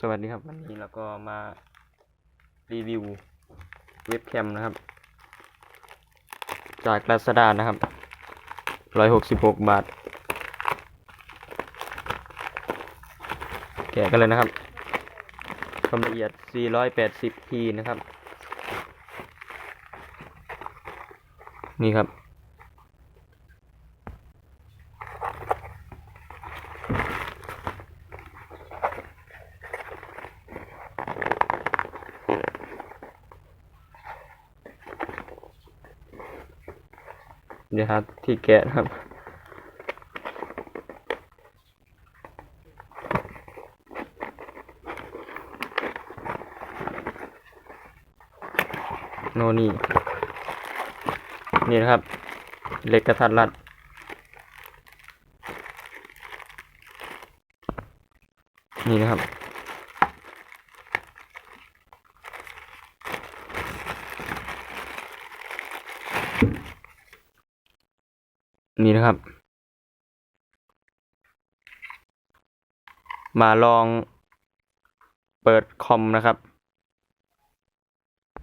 สวัสดีครับ วันนี้เราก็มารีวิวเว็บแคมนะครับ จากลาซาด้านะครับร้อยหกสิบหกบาท แกะกันเลยนะครับความละเอียด 480p นะครับ นี่ครับ เดี๋ยวครับที่แกะนะครับ โนนี่ นี่นะครับเหล็กกระทัดรัดนี่นะครับ นี่นะครับ มาลองเปิดคอมนะครับ